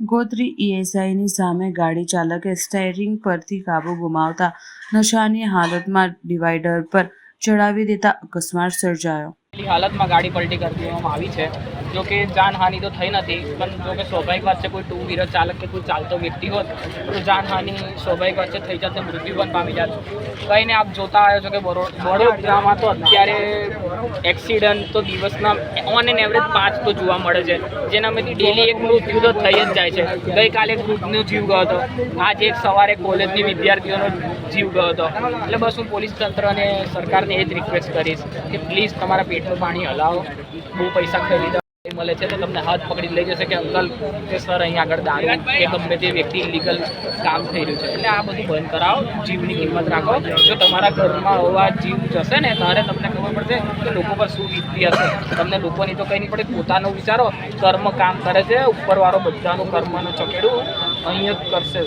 કંકોત્રી ઈએસઆઈની સામે ગાડી ચાલકે સ્ટેરિંગ પરથી કાબુ ગુમાવતા નશાની હાલતમાં ડિવાઈડર પર ચડાવી દેતા અકસ્માત સર્જાયો. હાલતમાં ગાડી પલટી કરી આવી છે. જો કે જાનહાનિ તો થઈ નથી પણ જો કે સ્વાભાવિક વાત છે કોઈ ટુ વ્હીલર ચાલક કે કોઈ ચાલતો વ્યક્તિ હોત તો જાનહાનિ સ્વાભાવિક વાત છે થઈ જાત મૃત્યુ પણ પામી જાત કંઈ ને આપ જોતા આવ્યો છો કે વડોદરામાં તો અત્યારે એક્સિડન્ટ તો દિવસના ઓન એન એવરેજ પાંચ તો જોવા મળે છે જેનામાંથી ડેલી એક મૃત્યુ તો થઈ જ જાય છે ગઈકાલે એક વૃદ્ધનો જીવ ગયો હતો આજે એક સવારે કોલેજની વિદ્યાર્થીઓનો જીવ ગયો હતો એટલે બસ હું પોલીસ તંત્ર અને સરકારને એ જ રિક્વેસ્ટ કરીશ કે પ્લીઝ તમારા પેટનું પાણી હલાવો, બહુ પૈસા ખરીદા મળે છે તો તમને હાથ પકડી લઈ જશે કે અંકલ, કે સર અહીં આગળ દારૂ કે ગમે તે વ્યક્તિ ઇલીગલ કામ થઈ રહ્યું છે. એટલે આ બધું બંધ કરાવો, જીવની કિંમત રાખો. જો તમારા ઘરમાં હોવા જીવ જશે ને ત્યારે તમને ખબર પડશે કે લોકો પર શું વીતતી હશે તમને લોકોની તો કંઈ નહીં પડે પોતાનું વિચારો, કર્મ કામ કરે છે, ઉપરવાળો બધાનું કર્મનું ચકેડું અહીં જ કરશે.